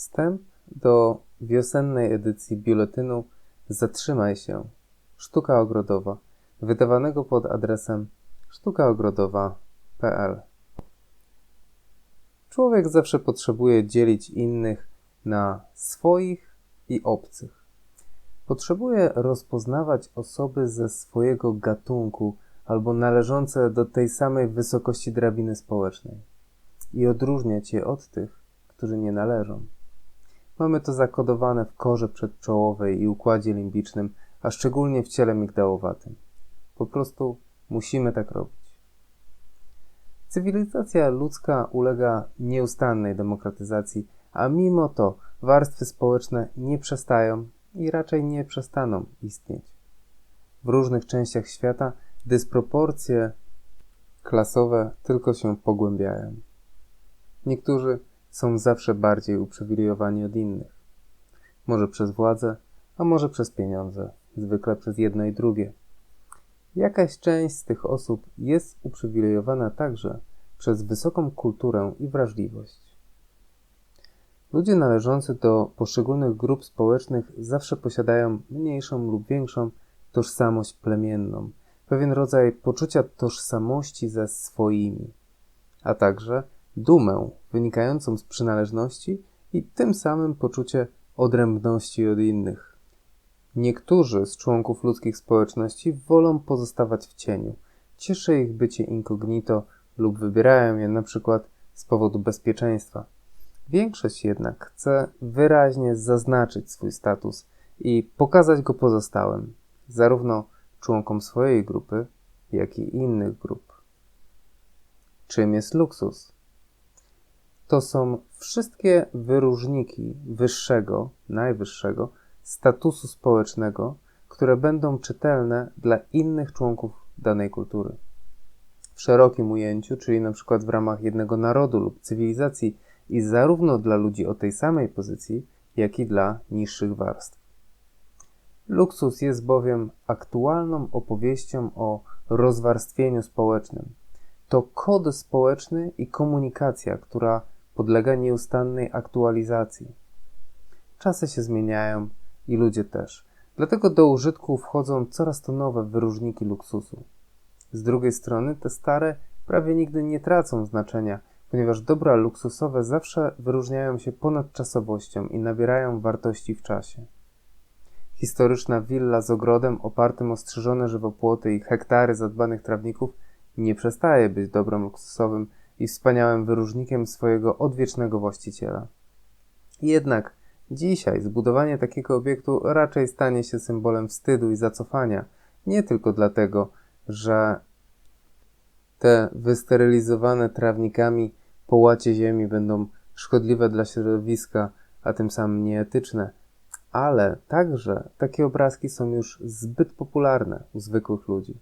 Wstęp do wiosennej edycji biuletynu Zatrzymaj się. Sztuka ogrodowa, wydawanego pod adresem sztukaogrodowa.pl. Człowiek zawsze potrzebuje dzielić innych na swoich i obcych. Potrzebuje rozpoznawać osoby ze swojego gatunku albo należące do tej samej wysokości drabiny społecznej i odróżniać je od tych, którzy nie należą. Mamy to zakodowane w korze przedczołowej i układzie limbicznym, a szczególnie w ciele migdałowatym. Po prostu musimy tak robić. Cywilizacja ludzka ulega nieustannej demokratyzacji, a mimo to warstwy społeczne nie przestają i raczej nie przestaną istnieć. W różnych częściach świata dysproporcje klasowe tylko się pogłębiają. Niektórzy są zawsze bardziej uprzywilejowani od innych. Może przez władzę, a może przez pieniądze, zwykle przez jedno i drugie. Jakaś część z tych osób jest uprzywilejowana także przez wysoką kulturę i wrażliwość. Ludzie należący do poszczególnych grup społecznych zawsze posiadają mniejszą lub większą tożsamość plemienną, pewien rodzaj poczucia tożsamości ze swoimi, a także dumę wynikającą z przynależności i tym samym poczucie odrębności od innych. Niektórzy z członków ludzkich społeczności wolą pozostawać w cieniu. Cieszy ich bycie incognito lub wybierają je na przykład z powodu bezpieczeństwa. Większość jednak chce wyraźnie zaznaczyć swój status i pokazać go pozostałym, zarówno członkom swojej grupy, jak i innych grup. Czym jest luksus? To są wszystkie wyróżniki wyższego, najwyższego statusu społecznego, które będą czytelne dla innych członków danej kultury. W szerokim ujęciu, czyli na przykład w ramach jednego narodu lub cywilizacji, i zarówno dla ludzi o tej samej pozycji, jak i dla niższych warstw. Luksus jest bowiem aktualną opowieścią o rozwarstwieniu społecznym. To kod społeczny i komunikacja, która podlega nieustannej aktualizacji. Czasy się zmieniają i ludzie też. Dlatego do użytku wchodzą coraz to nowe wyróżniki luksusu. Z drugiej strony te stare prawie nigdy nie tracą znaczenia, ponieważ dobra luksusowe zawsze wyróżniają się ponadczasowością i nabierają wartości w czasie. Historyczna willa z ogrodem opartym o strzyżone żywopłoty i hektary zadbanych trawników nie przestaje być dobrem luksusowym i wspaniałym wyróżnikiem swojego odwiecznego właściciela. Jednak dzisiaj zbudowanie takiego obiektu raczej stanie się symbolem wstydu i zacofania, nie tylko dlatego, że te wysterylizowane trawnikami połacie ziemi będą szkodliwe dla środowiska, a tym samym nieetyczne, ale także takie obrazki są już zbyt popularne u zwykłych ludzi.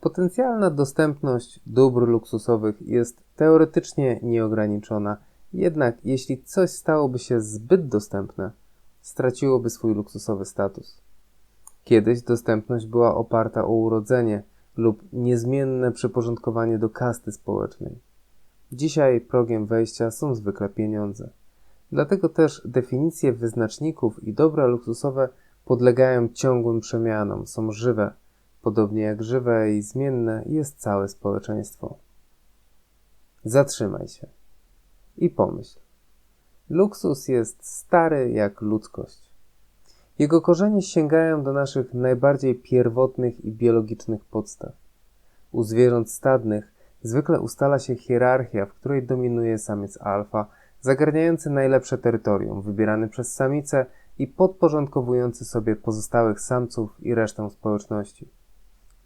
Potencjalna dostępność dóbr luksusowych jest teoretycznie nieograniczona, jednak jeśli coś stałoby się zbyt dostępne, straciłoby swój luksusowy status. Kiedyś dostępność była oparta o urodzenie lub niezmienne przyporządkowanie do kasty społecznej. Dzisiaj progiem wejścia są zwykle pieniądze. Dlatego też definicje wyznaczników i dobra luksusowe podlegają ciągłym przemianom, są żywe, podobnie jak żywe i zmienne jest całe społeczeństwo. Zatrzymaj się i pomyśl. Luksus jest stary jak ludzkość. Jego korzenie sięgają do naszych najbardziej pierwotnych i biologicznych podstaw. U zwierząt stadnych zwykle ustala się hierarchia, w której dominuje samiec alfa, zagarniający najlepsze terytorium, wybierany przez samicę i podporządkowujący sobie pozostałych samców i resztę społeczności.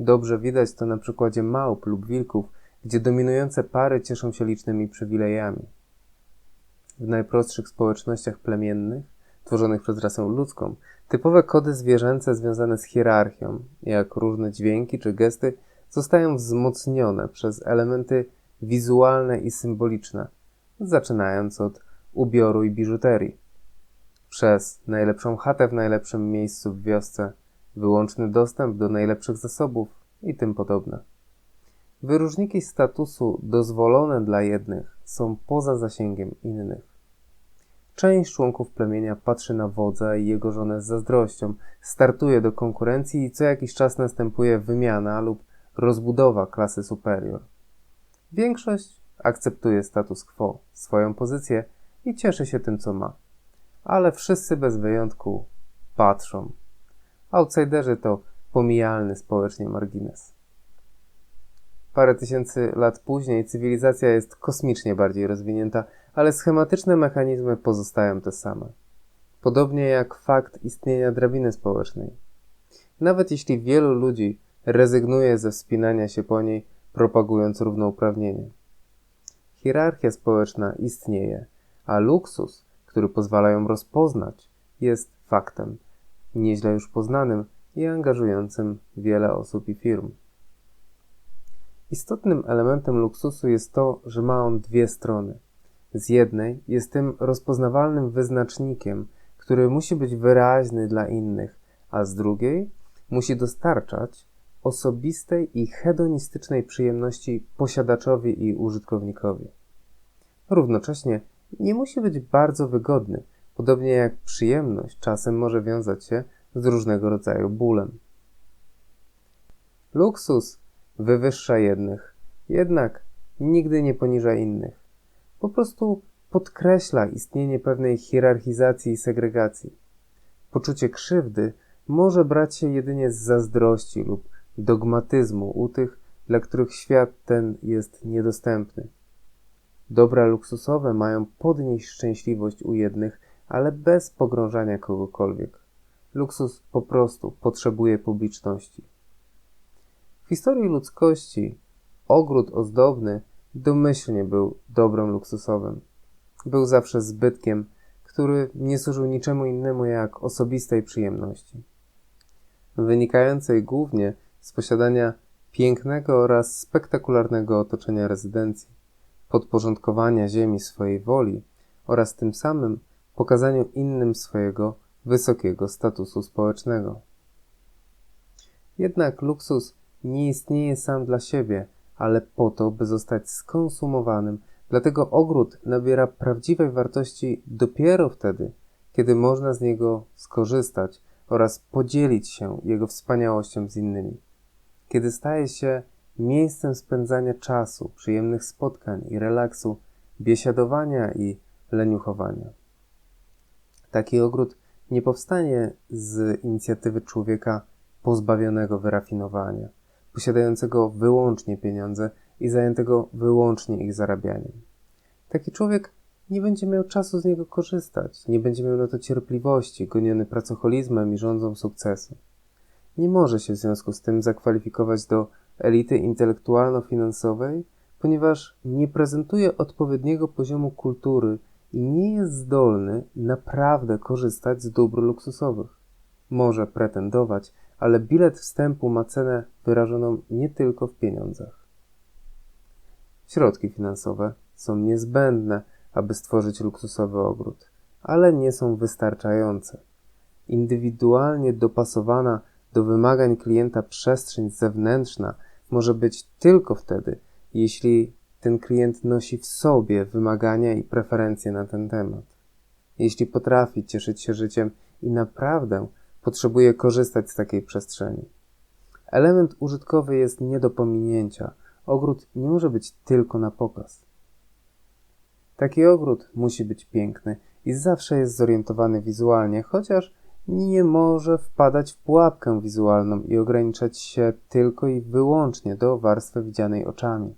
Dobrze widać to na przykładzie małp lub wilków, gdzie dominujące pary cieszą się licznymi przywilejami. W najprostszych społecznościach plemiennych, tworzonych przez rasę ludzką, typowe kody zwierzęce związane z hierarchią, jak różne dźwięki czy gesty, zostają wzmocnione przez elementy wizualne i symboliczne, zaczynając od ubioru i biżuterii, przez najlepszą chatę w najlepszym miejscu w wiosce, wyłączny dostęp do najlepszych zasobów i tym podobne. Wyróżniki statusu dozwolone dla jednych są poza zasięgiem innych. Część członków plemienia patrzy na wodza i jego żonę z zazdrością, startuje do konkurencji i co jakiś czas następuje wymiana lub rozbudowa klasy superior. Większość akceptuje status quo, swoją pozycję i cieszy się tym, co ma. Ale wszyscy bez wyjątku patrzą. Outsiderzy to pomijalny społecznie margines. Parę tysięcy lat później cywilizacja jest kosmicznie bardziej rozwinięta, ale schematyczne mechanizmy pozostają te same. Podobnie jak fakt istnienia drabiny społecznej. Nawet jeśli wielu ludzi rezygnuje ze wspinania się po niej, propagując równouprawnienie. Hierarchia społeczna istnieje, a luksus, który pozwala ją rozpoznać, jest faktem, nieźle już poznanym i angażującym wiele osób i firm. Istotnym elementem luksusu jest to, że ma on dwie strony. Z jednej jest tym rozpoznawalnym wyznacznikiem, który musi być wyraźny dla innych, a z drugiej musi dostarczać osobistej i hedonistycznej przyjemności posiadaczowi i użytkownikowi. Równocześnie nie musi być bardzo wygodny, podobnie jak przyjemność czasem może wiązać się z różnego rodzaju bólem. Luksus wywyższa jednych, jednak nigdy nie poniża innych. Po prostu podkreśla istnienie pewnej hierarchizacji i segregacji. Poczucie krzywdy może brać się jedynie z zazdrości lub dogmatyzmu u tych, dla których świat ten jest niedostępny. Dobra luksusowe mają podnieść szczęśliwość u jednych, ale bez pogrążania kogokolwiek. Luksus po prostu potrzebuje publiczności. W historii ludzkości ogród ozdobny domyślnie był dobrem luksusowym. Był zawsze zbytkiem, który nie służył niczemu innemu jak osobistej przyjemności. Wynikającej głównie z posiadania pięknego oraz spektakularnego otoczenia rezydencji, podporządkowania ziemi swojej woli oraz tym samym pokazaniu innym swojego wysokiego statusu społecznego. Jednak luksus nie istnieje sam dla siebie, ale po to, by zostać skonsumowanym. Dlatego ogród nabiera prawdziwej wartości dopiero wtedy, kiedy można z niego skorzystać oraz podzielić się jego wspaniałością z innymi. Kiedy staje się miejscem spędzania czasu, przyjemnych spotkań i relaksu, biesiadowania i leniuchowania. Taki ogród nie powstanie z inicjatywy człowieka pozbawionego wyrafinowania posiadającego wyłącznie pieniądze i zajętego wyłącznie ich zarabianiem. Taki człowiek nie będzie miał czasu z niego korzystać, nie będzie miał na to cierpliwości, goniony pracocholizmem i rządzą sukcesu. Nie może się w związku z tym zakwalifikować do elity intelektualno-finansowej, ponieważ nie prezentuje odpowiedniego poziomu kultury i nie jest zdolny naprawdę korzystać z dóbr luksusowych. Może pretendować, ale bilet wstępu ma cenę wyrażoną nie tylko w pieniądzach. Środki finansowe są niezbędne, aby stworzyć luksusowy ogród, ale nie są wystarczające. Indywidualnie dopasowana do wymagań klienta przestrzeń zewnętrzna może być tylko wtedy, jeśli ten klient nosi w sobie wymagania i preferencje na ten temat. Jeśli potrafi cieszyć się życiem i naprawdę potrzebuje korzystać z takiej przestrzeni. Element użytkowy jest nie do pominięcia. Ogród nie może być tylko na pokaz. Taki ogród musi być piękny i zawsze jest zorientowany wizualnie, chociaż nie może wpadać w pułapkę wizualną i ograniczać się tylko i wyłącznie do warstwy widzianej oczami.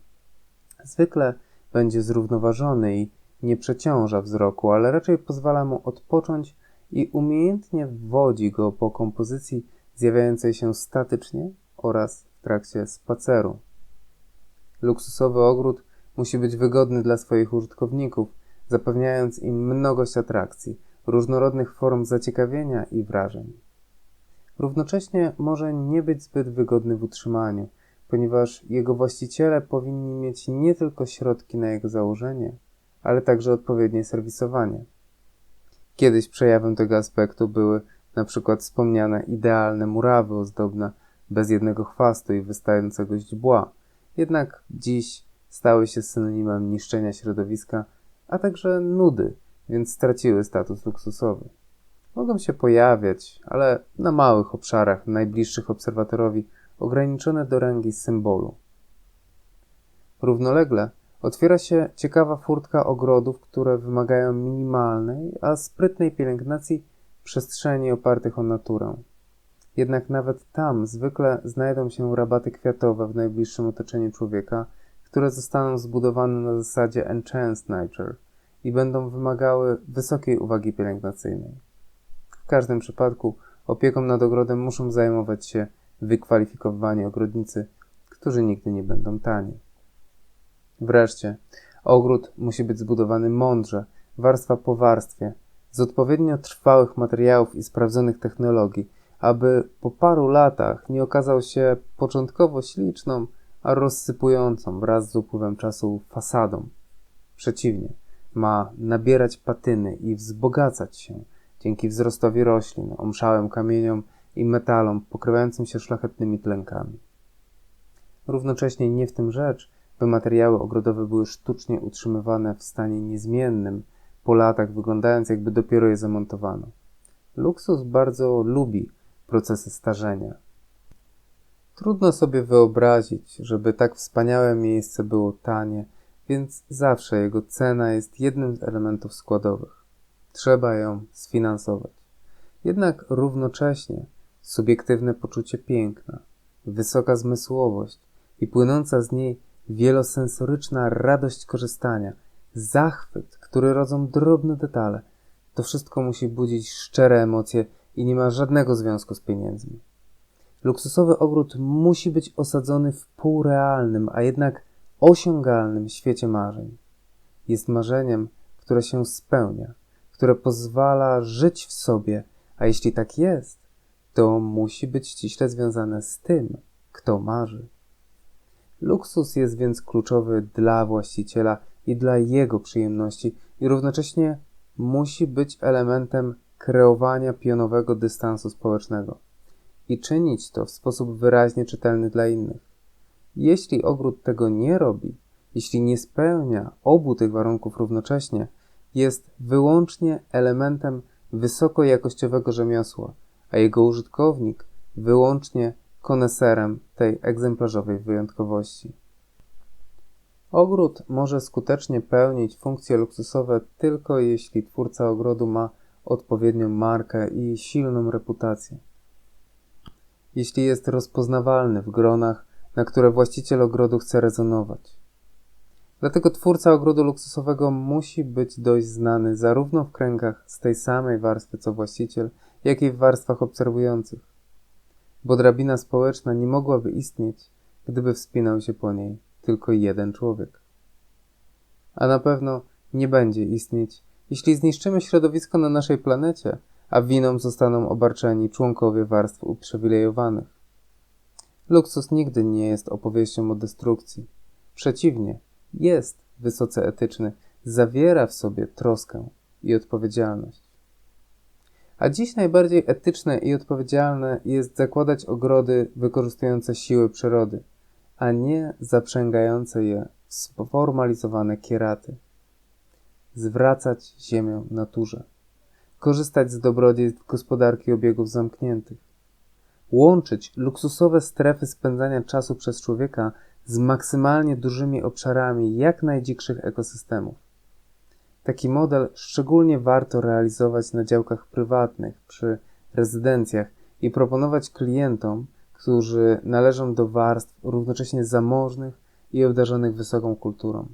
Zwykle będzie zrównoważony i nie przeciąża wzroku, ale raczej pozwala mu odpocząć i umiejętnie wodzi go po kompozycji zjawiającej się statycznie oraz w trakcie spaceru. Luksusowy ogród musi być wygodny dla swoich użytkowników, zapewniając im mnogość atrakcji, różnorodnych form zaciekawienia i wrażeń. Równocześnie może nie być zbyt wygodny w utrzymaniu, ponieważ jego właściciele powinni mieć nie tylko środki na jego założenie, ale także odpowiednie serwisowanie. Kiedyś przejawem tego aspektu były na przykład wspomniane idealne murawy ozdobne, bez jednego chwastu i wystającego źdźbła. Jednak dziś stały się synonimem niszczenia środowiska, a także nudy, więc straciły status luksusowy. Mogą się pojawiać, ale na małych obszarach, najbliższych obserwatorowi, ograniczone do rangi symbolu. Równolegle otwiera się ciekawa furtka ogrodów, które wymagają minimalnej, a sprytnej pielęgnacji przestrzeni opartych o naturę. Jednak nawet tam zwykle znajdą się rabaty kwiatowe w najbliższym otoczeniu człowieka, które zostaną zbudowane na zasadzie Enhanced Nature i będą wymagały wysokiej uwagi pielęgnacyjnej. W każdym przypadku opieką nad ogrodem muszą zajmować się wykwalifikowani ogrodnicy, którzy nigdy nie będą tani. Wreszcie, ogród musi być zbudowany mądrze, warstwa po warstwie, z odpowiednio trwałych materiałów i sprawdzonych technologii, aby po paru latach nie okazał się początkowo śliczną, a rozsypującą wraz z upływem czasu fasadą. Przeciwnie, ma nabierać patyny i wzbogacać się dzięki wzrostowi roślin, omszałym kamieniom i metalom pokrywającym się szlachetnymi tlenkami. Równocześnie nie w tym rzecz, by materiały ogrodowe były sztucznie utrzymywane w stanie niezmiennym, po latach wyglądając jakby dopiero je zamontowano. Luksus bardzo lubi procesy starzenia. Trudno sobie wyobrazić, żeby tak wspaniałe miejsce było tanie, więc zawsze jego cena jest jednym z elementów składowych. Trzeba ją sfinansować. Jednak równocześnie subiektywne poczucie piękna, wysoka zmysłowość i płynąca z niej wielosensoryczna radość korzystania, zachwyt, który rodzą drobne detale, to wszystko musi budzić szczere emocje i nie ma żadnego związku z pieniędzmi. Luksusowy ogród musi być osadzony w półrealnym, a jednak osiągalnym świecie marzeń. Jest marzeniem, które się spełnia, które pozwala żyć w sobie, a jeśli tak jest, to musi być ściśle związane z tym, kto marzy. Luksus jest więc kluczowy dla właściciela i dla jego przyjemności i równocześnie musi być elementem kreowania pionowego dystansu społecznego i czynić to w sposób wyraźnie czytelny dla innych. Jeśli ogród tego nie robi, jeśli nie spełnia obu tych warunków równocześnie, jest wyłącznie elementem wysokojakościowego rzemiosła, a jego użytkownik wyłącznie koneserem tej egzemplarzowej wyjątkowości. Ogród może skutecznie pełnić funkcje luksusowe tylko jeśli twórca ogrodu ma odpowiednią markę i silną reputację. Jeśli jest rozpoznawalny w gronach, na które właściciel ogrodu chce rezonować. Dlatego twórca ogrodu luksusowego musi być dość znany zarówno w kręgach z tej samej warstwy co właściciel, jak i w warstwach obserwujących. Bo drabina społeczna nie mogłaby istnieć, gdyby wspinał się po niej tylko jeden człowiek. A na pewno nie będzie istnieć, jeśli zniszczymy środowisko na naszej planecie, a winą zostaną obarczeni członkowie warstw uprzywilejowanych. Luksus nigdy nie jest opowieścią o destrukcji. Przeciwnie, jest wysoce etyczny, zawiera w sobie troskę i odpowiedzialność. A dziś najbardziej etyczne i odpowiedzialne jest zakładać ogrody wykorzystujące siły przyrody, a nie zaprzęgające je w sformalizowane kieraty. Zwracać ziemię naturze. Korzystać z dobrodziejstw gospodarki obiegów zamkniętych. Łączyć luksusowe strefy spędzania czasu przez człowieka z maksymalnie dużymi obszarami jak najdzikszych ekosystemów. Taki model szczególnie warto realizować na działkach prywatnych, przy rezydencjach i proponować klientom, którzy należą do warstw równocześnie zamożnych i obdarzonych wysoką kulturą.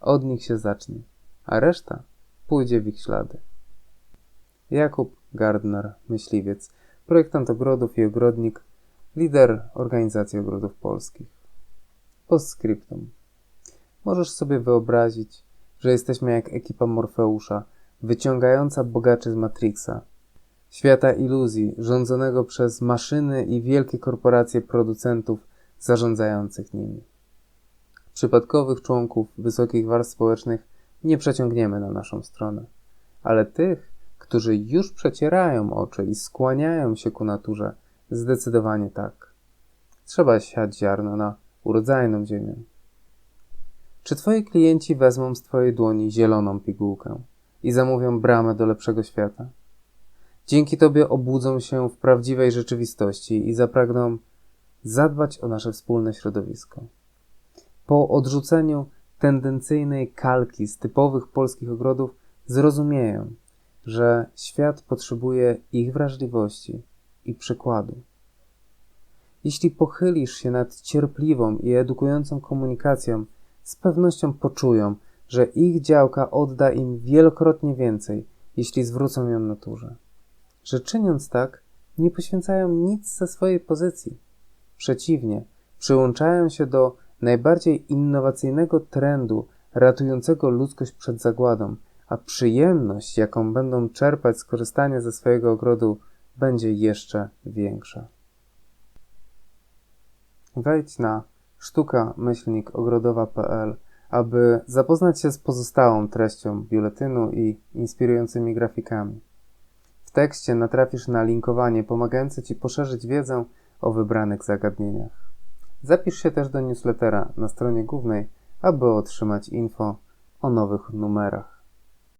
Od nich się zacznie, a reszta pójdzie w ich ślady. Jakub Gardner, myśliwiec, projektant ogrodów i ogrodnik, lider Organizacji Ogrodów Polskich. Postscriptum. Możesz sobie wyobrazić, że jesteśmy jak ekipa Morfeusza, wyciągająca bogaczy z Matrixa, świata iluzji rządzonego przez maszyny i wielkie korporacje producentów zarządzających nimi. Przypadkowych członków wysokich warstw społecznych nie przeciągniemy na naszą stronę, ale tych, którzy już przecierają oczy i skłaniają się ku naturze, zdecydowanie tak. Trzeba siać ziarno na urodzajną ziemię. Czy twoi klienci wezmą z twojej dłoni zieloną pigułkę? i zamówią bramę do lepszego świata. Dzięki Tobie obudzą się w prawdziwej rzeczywistości i zapragną zadbać o nasze wspólne środowisko. Po odrzuceniu tendencyjnej kalki z typowych polskich ogrodów zrozumieją, że świat potrzebuje ich wrażliwości i przykładu. Jeśli pochylisz się nad cierpliwą i edukującą komunikacją, z pewnością poczują, że ich działka odda im wielokrotnie więcej, jeśli zwrócą ją naturze. Że czyniąc tak, nie poświęcają nic ze swojej pozycji. Przeciwnie, przyłączają się do najbardziej innowacyjnego trendu ratującego ludzkość przed zagładą, a przyjemność, jaką będą czerpać z korzystania ze swojego ogrodu, będzie jeszcze większa. Wejdź na sztuka-ogrodowa.pl, aby zapoznać się z pozostałą treścią biuletynu i inspirującymi grafikami. W tekście natrafisz na linkowanie pomagające Ci poszerzyć wiedzę o wybranych zagadnieniach. Zapisz się też do newslettera na stronie głównej, aby otrzymać info o nowych numerach.